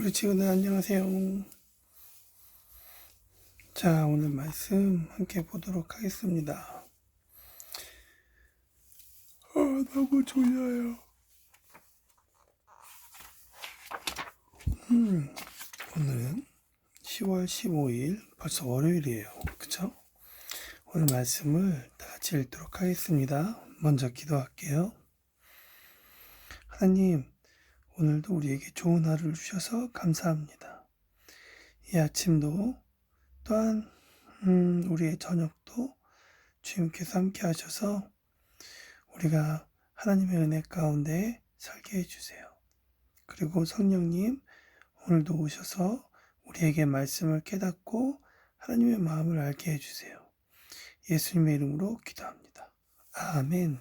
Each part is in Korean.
우리 친구들 안녕하세요. 자, 오늘 말씀 함께 보도록 하겠습니다. 아, 너무 졸려요. 음, 오늘은 10월 15일, 벌써 월요일이에요. 그쵸? 오늘 말씀을 다 같이 읽도록 하겠습니다. 먼저 기도할게요. 하나님, 오늘도 우리에게 좋은 하루를 주셔서 감사합니다. 이 아침도 또한 음, 우리의 저녁도 주님께서 함께 하셔서 우리가 하나님의 은혜 가운데 살게 해주세요. 그리고 성령님 오늘도 오셔서 우리에게 말씀을 깨닫고 하나님의 마음을 알게 해주세요. 예수님의 이름으로 기도합니다. 아멘.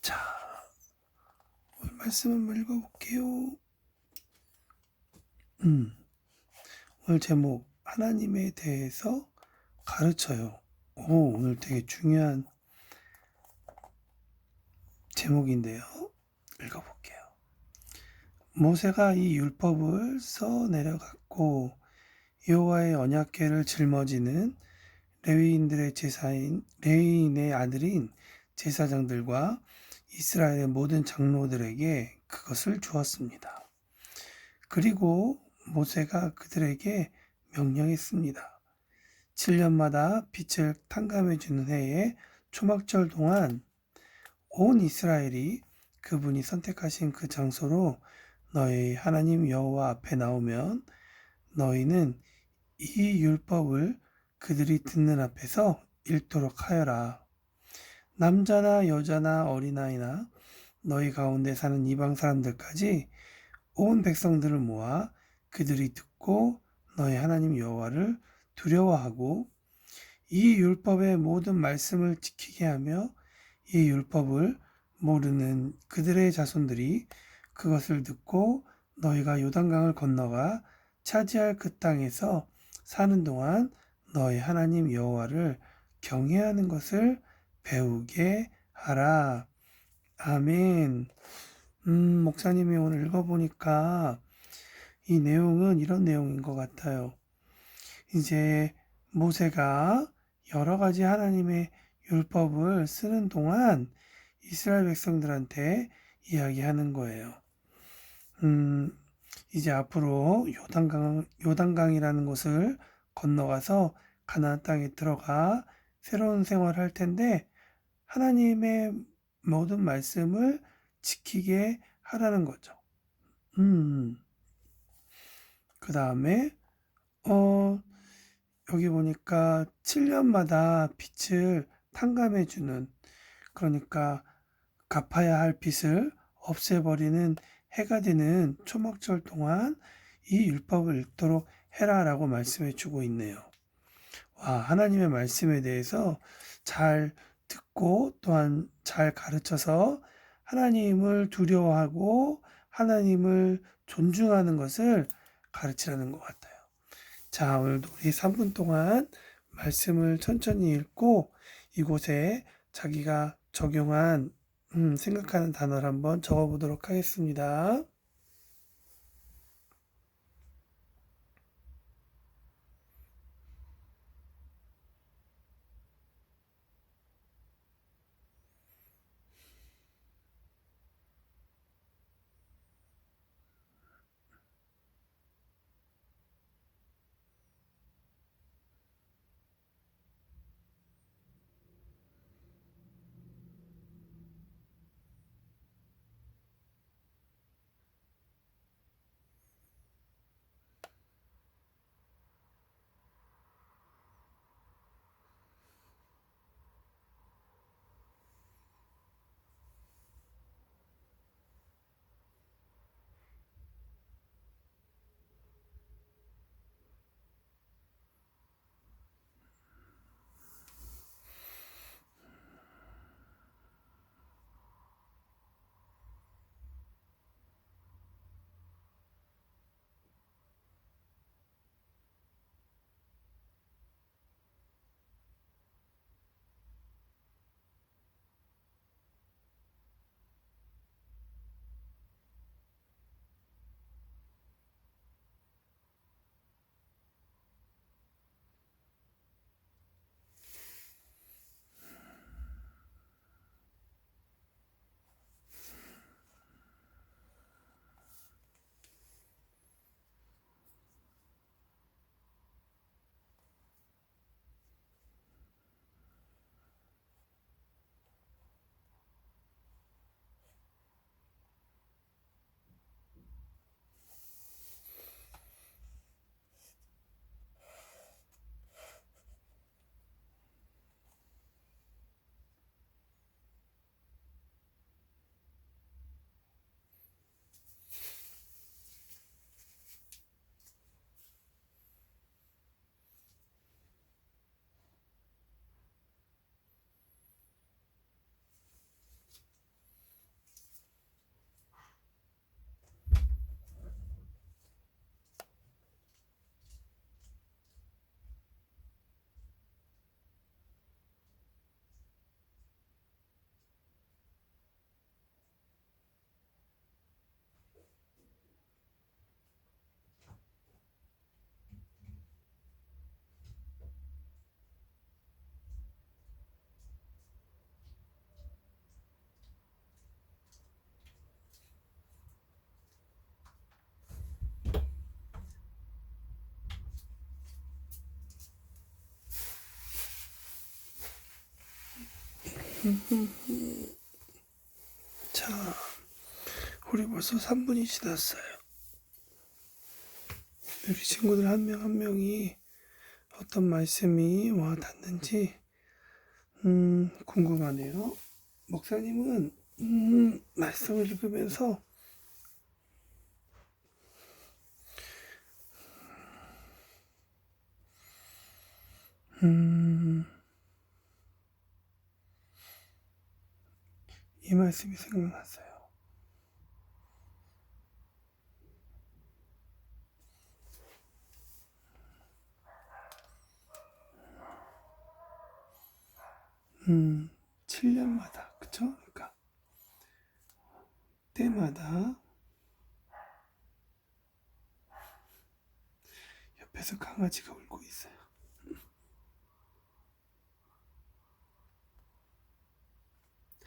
자, 오늘 말씀 한번 읽어볼게요. 음, 오늘 제목 하나님에 대해서 가르쳐요. 오, 오늘 되게 중요한 제목인데요. 읽어볼게요. 모세가 이 율법을 써 내려갔고 여호와의 언약궤를 짊어지는 레위인들의 제사인 레위인의 아들인 제사장들과 이스라엘의 모든 장로들에게 그것을 주었습니다. 그리고 모세가 그들에게 명령했습니다. 7년마다 빛을 탕감해 주는 해에 초막절 동안 온 이스라엘이 그분이 선택하신 그 장소로 너희 하나님 여호와 앞에 나오면 너희는 이 율법을 그들이 듣는 앞에서 읽도록 하여라. 남자나 여자나 어린아이나 너희 가운데 사는 이방 사람들까지 온 백성들을 모아 그들이 듣고 너희 하나님 여호와를 두려워하고 이 율법의 모든 말씀을 지키게 하며 이 율법을 모르는 그들의 자손들이 그것을 듣고 너희가 요단강을 건너가 차지할 그 땅에서 사는 동안 너희 하나님 여호와를 경외하는 것을 배우게 하라. 아멘. 음, 목사님이 오늘 읽어보니까 이 내용은 이런 내용인 것 같아요. 이제 모세가 여러 가지 하나님의 율법을 쓰는 동안 이스라엘 백성들한테 이야기하는 거예요. 음, 이제 앞으로 요단강, 요단강이라는 곳을 건너가서 가나안 땅에 들어가 새로운 생활을 할 텐데 하나님의 모든 말씀을 지키게 하라는 거죠. 음. 그 다음에 어 여기 보니까 7년마다 빛을 탕감해 주는 그러니까 갚아야 할 빚을 없애버리는 해가 되는 초막절 동안 이 율법을 읽도록 해라 라고 말씀해 주고 있네요. 와, 하나님의 말씀에 대해서 잘 듣고 또한 잘 가르쳐서 하나님을 두려워하고 하나님을 존중하는 것을 가르치라는 것 같아요. 자, 오늘도 우리 3분 동안 말씀을 천천히 읽고 이곳에 자기가 적용한 음, 생각하는 단어를 한번 적어보도록 하겠습니다. 자, 우리 벌써 3분이 지났어요. 우리 친구들 한명한 명이 어떤 말씀이 와 닿는지 음, 궁금하네요. 목사님은 음, 말씀을 읽으면서 음, 이 말씀이 생각났어요. 음, 7년마다, 그쵸? 그러니까, 때마다 옆에서 강아지가 울고 있어요.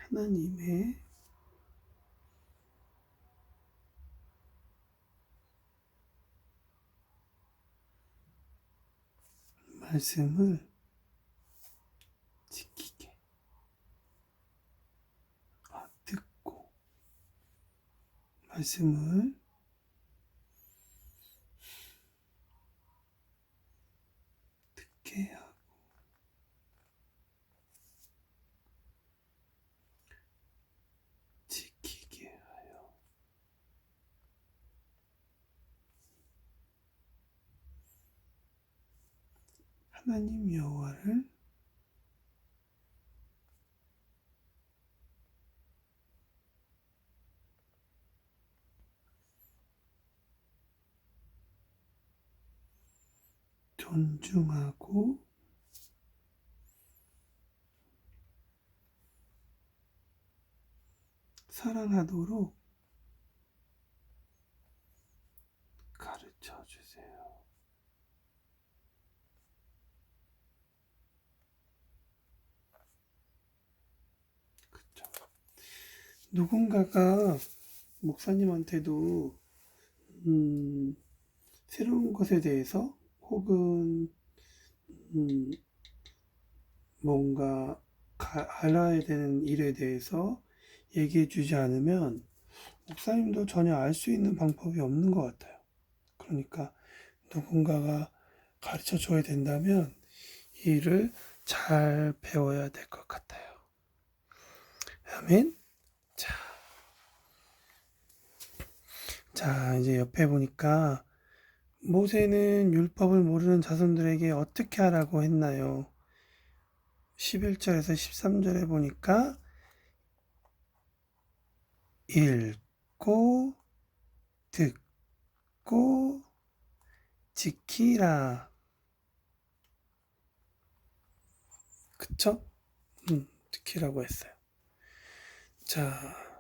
하나님의 말씀을 지키게 아, 듣고 말씀을 듣게 하고 지키게 하여 하나님 여호와를 존중하고 사랑하도록 가르쳐 주세요. 누군가가 목사님한테도 음, 새로운 것에 대해서 혹은 음, 뭔가 가- 알아야 되는 일에 대해서 얘기해 주지 않으면 목사님도 전혀 알 수 있는 방법이 없는 것 같아요. 그러니까 누군가가 가르쳐 줘야 된다면 이 일을 잘 배워야 될 것 같아요. 아멘. 자 이제 옆에 보니까 모세는 율법을 모르는 자손들에게 어떻게 하라고 했나요? 11절에서 13절에 보니까 읽고 듣고 지키라. 그쵸? 음, 지키라고 했어요. 자,